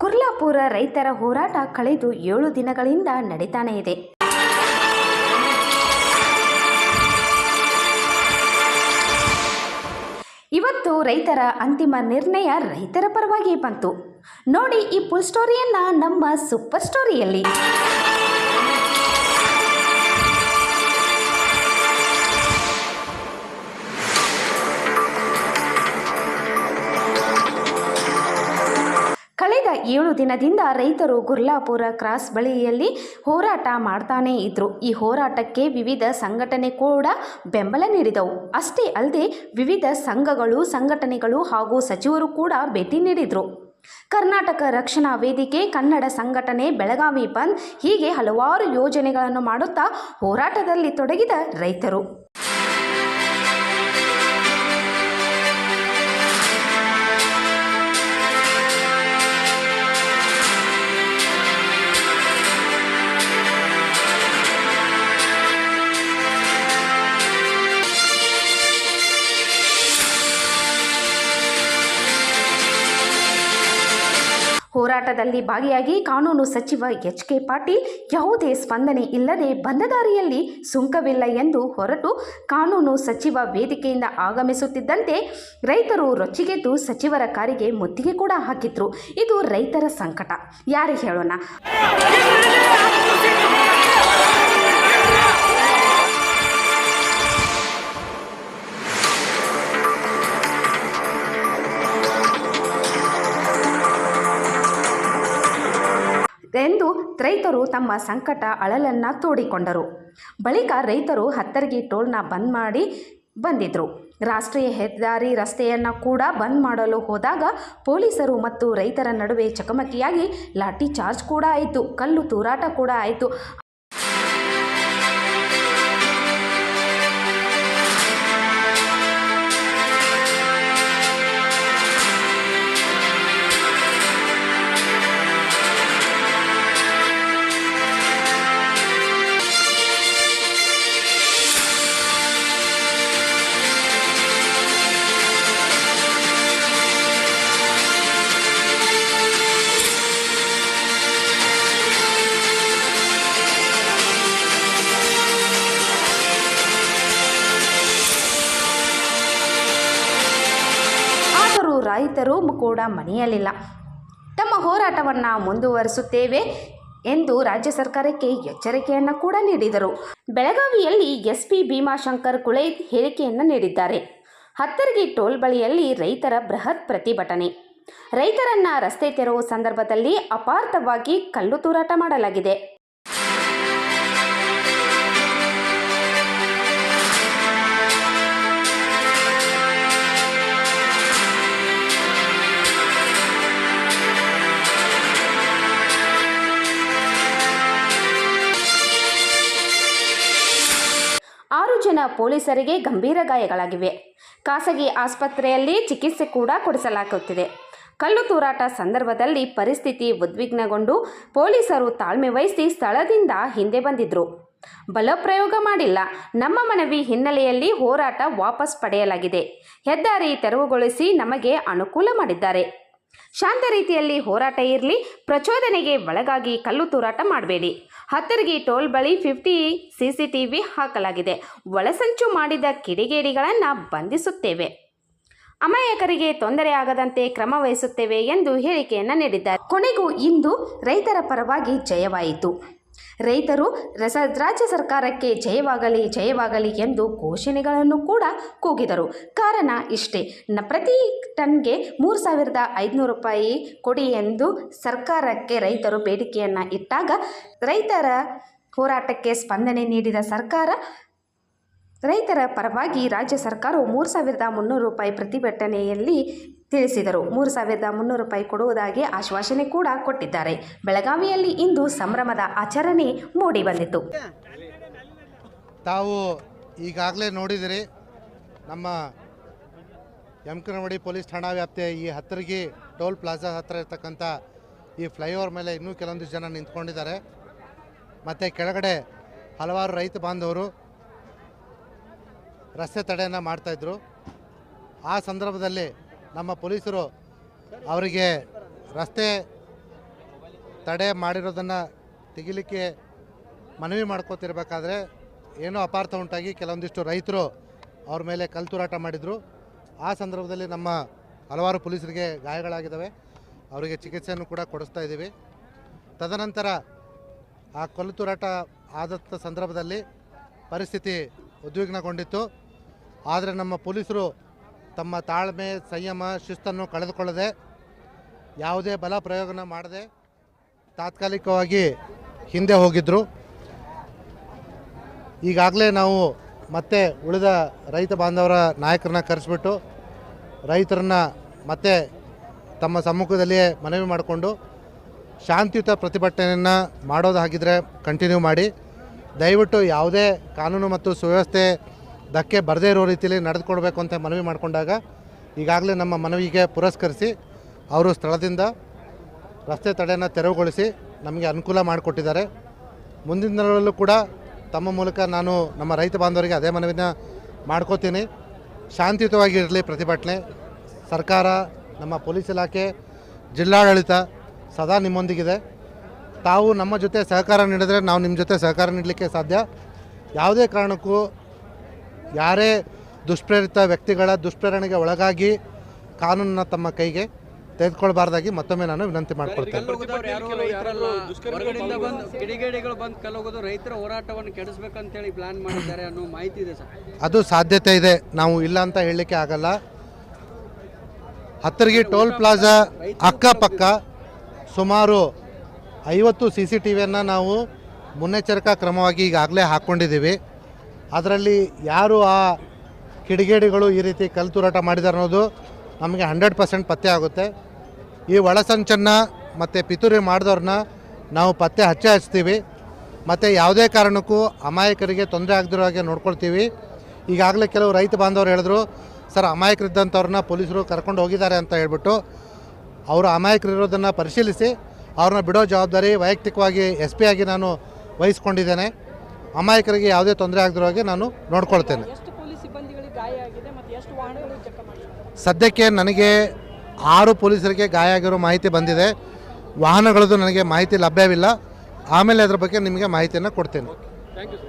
ಕುರ್ಲಾಪುರ ರೈತರ ಹೋರಾಟ ಕಳೆದು ಏಳು ದಿನಗಳಿಂದ ನಡೀತಾನೆ ಇದೆ. ಇವತ್ತು ರೈತರ ಅಂತಿಮ ನಿರ್ಣಯ ರೈತರ ಪರವಾಗಿ ಬಂತು. ನೋಡಿ ಈ ಫುಲ್ ಸ್ಟೋರಿಯನ್ನ ನಮ್ಮ ಸೂಪರ್ ಸ್ಟೋರಿಯಲ್ಲಿ ಏಳು ದಿನದಿಂದ ರೈತರು ಗುರ್ಲಾಪುರ ಕ್ರಾಸ್ ಬಳಿಯಲ್ಲಿ ಹೋರಾಟ ಮಾಡ್ತಾನೇ ಇದ್ರು. ಈ ಹೋರಾಟಕ್ಕೆ ವಿವಿಧ ಸಂಘಟನೆ ಕೂಡ ಬೆಂಬಲ ನೀಡಿದವು. ಅಷ್ಟೇ ಅಲ್ಲದೆ ವಿವಿಧ ಸಂಘಗಳು, ಸಂಘಟನೆಗಳು ಹಾಗೂ ಸಚಿವರು ಕೂಡ ಭೇಟಿ ನೀಡಿದರು. ಕರ್ನಾಟಕ ರಕ್ಷಣಾ ವೇದಿಕೆ, ಕನ್ನಡ ಸಂಘಟನೆ, ಬೆಳಗಾವಿ ಬಂದ್ ಹೀಗೆ ಹಲವಾರು ಯೋಜನೆಗಳನ್ನು ಮಾಡುತ್ತಾ ಹೋರಾಟದಲ್ಲಿ ತೊಡಗಿದ ರೈತರು. ಹೋರಾಟದಲ್ಲಿ ಭಾಗಿಯಾಗಿ ಕಾನೂನು ಸಚಿವ ಎಚ್ ಕೆ ಪಾಟೀಲ್ ಯಾವುದೇ ಸ್ಪಂದನೆ ಇಲ್ಲದೆ ಬಂದದಾರಿಯಲ್ಲಿ ಸುಂಕವಿಲ್ಲ ಎಂದು ಹೊರಟು ಕಾನೂನು ಸಚಿವ ವೇದಿಕೆಯಿಂದ ಆಗಮಿಸುತ್ತಿದ್ದಂತೆ ರೈತರು ರೊಚ್ಚಿಗೆದ್ದು ಸಚಿವರ ಕಾರಿಗೆ ಮುತ್ತಿಗೆ ಕೂಡ ಹಾಕಿದ್ರು. ಇದು ರೈತರ ಸಂಕಟ. ಯಾರಿಗೆ ಹೇಳೋಣ? ರೈತರು ತಮ್ಮ ಸಂಕಟ ಅಳಲನ್ನು ತೋಡಿಕೊಂಡರು. ಬಳಿಕ ರೈತರು ಹತ್ತರ್ಗಿ ಟೋಲ್ನ ಬಂದ್ ಮಾಡಿ ಬಂದಿದ್ರು. ರಾಷ್ಟ್ರೀಯ ಹೆದ್ದಾರಿ ರಸ್ತೆಯನ್ನು ಕೂಡ ಬಂದ್ ಮಾಡಲು ಹೋದಾಗ ಪೊಲೀಸರು ಮತ್ತು ರೈತರ ನಡುವೆ ಚಕಮಕಿಯಾಗಿ ಲಾಠಿ ಚಾರ್ಜ್ ಕೂಡ ಆಯಿತು, ಕಲ್ಲು ತೂರಾಟ ಕೂಡ ಆಯಿತು. ರೈತರು ಕೂಡ ಮನೆಯಲ್ಲಿಲ್ಲ ತಮ್ಮ ಹೋರಾಟವನ್ನು ಮುಂದುವರಿಸುತ್ತೇವೆ ಎಂದು ರಾಜ್ಯ ಸರ್ಕಾರಕ್ಕೆ ಎಚ್ಚರಿಕೆಯನ್ನು ಕೂಡ ನೀಡಿದರು. ಬೆಳಗಾವಿಯಲ್ಲಿ ಎಸ್ಪಿ ಭೀಮಾಶಂಕರ್ ಕುಳೆ ಹೇಳಿಕೆಯನ್ನು ನೀಡಿದ್ದಾರೆ. ಹತ್ತರಗಿ ಟೋಲ್ ಬಳಿಯಲ್ಲಿ ರೈತರ ಬೃಹತ್ ಪ್ರತಿಭಟನೆ. ರೈತರನ್ನ ರಸ್ತೆ ತೆರವು ಸಂದರ್ಭದಲ್ಲಿ ಅಪಾರ್ಥವಾಗಿ ಕಲ್ಲು ತೂರಾಟ ಮಾಡಲಾಗಿದೆ. ಜನ ಪೊಲೀಸರಿಗೆ ಗಂಭೀರ ಗಾಯಗಳಾಗಿವೆ. ಖಾಸಗಿ ಆಸ್ಪತ್ರೆಯಲ್ಲಿ ಚಿಕಿತ್ಸೆ ಕೂಡ ಕೊಡಿಸಲಾಗುತ್ತಿದೆ. ಕಲ್ಲು ತೂರಾಟ ಸಂದರ್ಭದಲ್ಲಿ ಪರಿಸ್ಥಿತಿ ಉದ್ವಿಗ್ನಗೊಂಡು ಪೊಲೀಸರು ತಾಳ್ಮೆ ವಹಿಸಿ ಸ್ಥಳದಿಂದ ಹಿಂದೆ ಬಂದಿದ್ರು. ಬಲಪ್ರಯೋಗ ಮಾಡಿಲ್ಲ. ನಮ್ಮ ಮನವಿ ಹಿನ್ನೆಲೆಯಲ್ಲಿ ಹೋರಾಟ ವಾಪಸ್ ಪಡೆಯಲಾಗಿದೆ. ಹೆದ್ದಾರಿ ತೆರವುಗೊಳಿಸಿ ನಮಗೆ ಅನುಕೂಲ ಮಾಡಿದ್ದಾರೆ. ಶಾಂತ ರೀತಿಯಲ್ಲಿ ಹೋರಾಟ ಇರಲಿ, ಪ್ರಚೋದನೆಗೆ ಒಳಗಾಗಿ ಕಲ್ಲು ತೂರಾಟ ಮಾಡಬೇಡಿ. ಹತ್ತರಿಗೆ ಟೋಲ್ ಬಳಿ ಫಿಫ್ಟಿ ಸಿಸಿಟಿವಿ ಹಾಕಲಾಗಿದೆ. ಒಳಸಂಚು ಮಾಡಿದ ಕಿಡಿಗೇಡಿಗಳನ್ನು ಬಂಧಿಸುತ್ತೇವೆ. ಅಮಾಯಕರಿಗೆ ತೊಂದರೆ ಆಗದಂತೆ ಕ್ರಮ ವಹಿಸುತ್ತೇವೆ ಎಂದು ಹೇಳಿಕೆಯನ್ನು ನೀಡಿದ್ದಾರೆ. ಕೊನೆಗೂ ಇಂದು ರೈತರ ಪರವಾಗಿ ಜಯವಾಯಿತು. ರೈತರು ರಸ ರಾಜ್ಯ ಸರ್ಕಾರಕ್ಕೆ ಜಯವಾಗಲಿ ಜಯವಾಗಲಿ ಎಂದು ಘೋಷಣೆಗಳನ್ನು ಕೂಡ ಕೂಗಿದರು. ಕಾರಣ ಇಷ್ಟೇ. ನ ಪ್ರತಿ ಟನ್ಗೆ ಮೂರು ಸಾವಿರದ ಐದುನೂರು ರೂಪಾಯಿ ಕೊಡಿ ಎಂದು ಸರ್ಕಾರಕ್ಕೆ ರೈತರು ಬೇಡಿಕೆಯನ್ನು ಇಟ್ಟಾಗ ರೈತರ ಹೋರಾಟಕ್ಕೆ ಸ್ಪಂದನೆ ನೀಡಿದ ಸರ್ಕಾರ, ರೈತರ ಪರವಾಗಿ ರಾಜ್ಯ ಸರ್ಕಾರವು ಮೂರು ಸಾವಿರದ ಮುನ್ನೂರು ರೂಪಾಯಿ ಪ್ರತಿಭಟನೆಯಲ್ಲಿ ತಿಳಿಸಿದರು. ಮೂರು ಸಾವಿರದ ಮುನ್ನೂರು ರೂಪಾಯಿ ಕೊಡುವುದಾಗಿ ಆಶ್ವಾಸನೆ ಕೂಡ ಕೊಟ್ಟಿದ್ದಾರೆ. ಬೆಳಗಾವಿಯಲ್ಲಿ ಇಂದು ಸಂಭ್ರಮದ ಆಚರಣೆ ಮೂಡಿ ಬಂದಿತು ತಾವು ಈಗಾಗಲೇ ನೋಡಿದಿರಿ, ನಮ್ಮ ಯಮಕನವಾಡಿ ಪೊಲೀಸ್ ಠಾಣಾ ವ್ಯಾಪ್ತಿಯ ಈ ಹತ್ತಿರಗಿ ಟೋಲ್ ಪ್ಲಾಜಾ ಹತ್ತಿರ ಇರ್ತಕ್ಕಂಥ ಈ ಫ್ಲೈಓವರ್ ಮೇಲೆ ಇನ್ನೂ ಕೆಲವೊಂದು ಜನ ನಿಂತ್ಕೊಂಡಿದ್ದಾರೆ. ಮತ್ತು ಕೆಳಗಡೆ ಹಲವಾರು ರೈತ ಬಾಂಧವರು ರಸ್ತೆ ತಡೆಯನ್ನು ಮಾಡ್ತಾಯಿದ್ರು ಆ ಸಂದರ್ಭದಲ್ಲಿ ನಮ್ಮ ಪೊಲೀಸರು ಅವರಿಗೆ ರಸ್ತೆ ತಡೆ ಮಾಡಿರೋದನ್ನು ತೆಗಿಲಿಕ್ಕೆ ಮನವಿ ಮಾಡ್ಕೋತಿರ್ಬೇಕಾದ್ರೆ ಏನೋ ಅಪಾರ್ಥ ಉಂಟಾಗಿ ಕೆಲವೊಂದಿಷ್ಟು ರೈತರು ಅವ್ರ ಮೇಲೆ ಕಲ್ಲು ತೂರಾಟ ಮಾಡಿದರು. ಆ ಸಂದರ್ಭದಲ್ಲಿ ನಮ್ಮ ಹಲವಾರು ಪೊಲೀಸರಿಗೆ ಗಾಯಗಳಾಗಿದ್ದಾವೆ. ಅವರಿಗೆ ಚಿಕಿತ್ಸೆಯನ್ನು ಕೂಡ ಕೊಡಿಸ್ತಾ ಇದ್ದೀವಿ. ತದನಂತರ ಆ ಕಲ್ಲು ತೂರಾಟ ಆದಂಥ ಸಂದರ್ಭದಲ್ಲಿ ಪರಿಸ್ಥಿತಿ ಉದ್ವಿಗ್ನಗೊಂಡಿತ್ತು. ಆದರೆ ನಮ್ಮ ಪೊಲೀಸರು ತಮ್ಮ ತಾಳ್ಮೆ, ಸಂಯಮ, ಶಿಸ್ತನ್ನು ಕಳೆದುಕೊಳ್ಳದೆ ಯಾವುದೇ ಬಲ ಪ್ರಯೋಗನ ಮಾಡದೆ ತಾತ್ಕಾಲಿಕವಾಗಿ ಹಿಂದೆ ಹೋಗಿದ್ದರು ಈಗಾಗಲೇ ನಾವು ಮತ್ತೆ ಉಳಿದ ರೈತ ಬಾಂಧವರ ನಾಯಕರನ್ನ ಕರೆಸಿಬಿಟ್ಟು ರೈತರನ್ನ ಮತ್ತೆ ತಮ್ಮ ಸಮ್ಮುಖದಲ್ಲಿಯೇ ಮನವಿ ಮಾಡಿಕೊಂಡು ಶಾಂತಿಯುತ ಪ್ರತಿಭಟನೆಯನ್ನು ಮಾಡೋದಾಗಿದ್ದರೆ ಕಂಟಿನ್ಯೂ ಮಾಡಿ. ದಯವಿಟ್ಟು ಯಾವುದೇ ಕಾನೂನು ಮತ್ತು ಸುವ್ಯವಸ್ಥೆ ಧಕ್ಕೆ ಬರದೇ ಇರೋ ರೀತಿಯಲ್ಲಿ ನಡೆದುಕೊಡ್ಬೇಕು ಅಂತ ಮನವಿ ಮಾಡಿಕೊಂಡಾಗ ಈಗಾಗಲೇ ನಮ್ಮ ಮನವಿಗೆ ಪುರಸ್ಕರಿಸಿ ಅವರು ಸ್ಥಳದಿಂದ ರಸ್ತೆ ತಡೆಯನ್ನು ತೆರವುಗೊಳಿಸಿ ನಮಗೆ ಅನುಕೂಲ ಮಾಡಿಕೊಟ್ಟಿದ್ದಾರೆ. ಮುಂದಿನ ದಿನಗಳಲ್ಲೂ ಕೂಡ ತಮ್ಮ ಮೂಲಕ ನಾನು ನಮ್ಮ ರೈತ ಬಾಂಧವರಿಗೆ ಅದೇ ಮನವಿನ ಮಾಡ್ಕೋತೀನಿ. ಶಾಂತಿಯುತವಾಗಿರಲಿ ಪ್ರತಿಭಟನೆ. ಸರ್ಕಾರ, ನಮ್ಮ ಪೊಲೀಸ್ ಇಲಾಖೆ, ಜಿಲ್ಲಾಡಳಿತ ಸದಾ ನಿಮ್ಮೊಂದಿಗಿದೆ. ತಾವು ನಮ್ಮ ಜೊತೆ ಸಹಕಾರ ನೀಡಿದರೆ ನಾವು ನಿಮ್ಮ ಜೊತೆ ಸಹಕಾರ ನೀಡಲಿಕ್ಕೆ ಸಾಧ್ಯ. ಯಾವುದೇ ಕಾರಣಕ್ಕೂ ಯಾರೇ ದುಷ್ಪ್ರೇರಿತ ವ್ಯಕ್ತಿಗಳ ದುಷ್ಪ್ರೇರಣೆಗೆ ಒಳಗಾಗಿ ಕಾನೂನನ್ನ ತಮ್ಮ ಕೈಗೆ ತೆಗೆದುಕೊಳ್ಬಾರ್ದಾಗಿ ಮತ್ತೊಮ್ಮೆ ನಾನು ವಿನಂತಿ ಮಾಡ್ಕೊಳ್ತೇನೆ. ಬಂದು ಕಲ್ಲೋಗೋದು ರೈತರ ಹೋರಾಟವನ್ನು ಕೆಡಿಸ್ಬೇಕಂತೇಳಿ ಪ್ಲಾನ್ ಮಾಡಿದ್ದಾರೆ ಅನ್ನೋ ಮಾಹಿತಿ ಇದೆ ಸರ್. ಅದು ಸಾಧ್ಯತೆ ಇದೆ ನಾವು ಇಲ್ಲ ಅಂತ ಹೇಳಲಿಕ್ಕೆ ಆಗಲ್ಲ. ಹತ್ತಿರಗಿ ಟೋಲ್ ಪ್ಲಾಜಾ ಅಕ್ಕಪಕ್ಕ ಸುಮಾರು ಐವತ್ತು ಸಿ ಸಿ ಟಿ ವಿಯನ್ನು ನಾವು ಮುನ್ನೆಚ್ಚರಿಕಾ ಕ್ರಮವಾಗಿ ಈಗಾಗಲೇ ಹಾಕ್ಕೊಂಡಿದ್ದೀವಿ ಅದರಲ್ಲಿ ಯಾರು ಆ ಕಿಡಿಗೇಡಿಗಳು ಈ ರೀತಿ ಕಲ್ಲು ಮಾಡಿದಾರೆ ಅನ್ನೋದು ನಮಗೆ ಹಂಡ್ರೆಡ್ ಪರ್ಸೆಂಟ್ ಪತ್ತೆ ಆಗುತ್ತೆ. ಈ ಒಳಸಂಚನ್ನು ಮತ್ತು ಪಿತೂರಿ ಮಾಡಿದವ್ರನ್ನ ನಾವು ಪತ್ತೆ ಹಚ್ಚೆ ಹಚ್ತೀವಿ. ಮತ್ತು ಯಾವುದೇ ಕಾರಣಕ್ಕೂ ಅಮಾಯಕರಿಗೆ ತೊಂದರೆ ಆಗದಿರೋ ಹಾಗೆ ನೋಡ್ಕೊಳ್ತೀವಿ. ಈಗಾಗಲೇ ಕೆಲವು ರೈತ ಬಾಂಧವರು ಹೇಳಿದ್ರು, ಸರ್ ಅಮಾಯಕರಿದ್ದಂಥವ್ರನ್ನ ಪೊಲೀಸರು ಕರ್ಕೊಂಡು ಹೋಗಿದ್ದಾರೆ ಅಂತ ಹೇಳ್ಬಿಟ್ಟು ಅವರು ಅಮಾಯಕರಿರೋದನ್ನು ಪರಿಶೀಲಿಸಿ, ಅವ್ರನ್ನ ಬಿಡೋ ಜವಾಬ್ದಾರಿ ವೈಯಕ್ತಿಕವಾಗಿ ಎಸ್ ಪಿ ಆಗಿ ನಾನು ವಹಿಸ್ಕೊಂಡಿದ್ದೇನೆ. ಅಮಾಯಕರಿಗೆ ಯಾವುದೇ ತೊಂದರೆ ಆಗದಿರೋ ಹಾಗೆ ನಾನು ನೋಡ್ಕೊಳ್ತೇನೆ. ಸದ್ಯಕ್ಕೆ ನನಗೆ ಆರು ಪೊಲೀಸರಿಗೆ ಗಾಯ ಆಗಿರೋ ಮಾಹಿತಿ ಬಂದಿದೆ. ವಾಹನಗಳದ್ದು ನನಗೆ ಮಾಹಿತಿ ಲಭ್ಯವಿಲ್ಲ. ಆಮೇಲೆ ಅದರ ಬಗ್ಗೆ ನಿಮಗೆ ಮಾಹಿತಿಯನ್ನು ಕೊಡ್ತೇನೆ. Thank you sir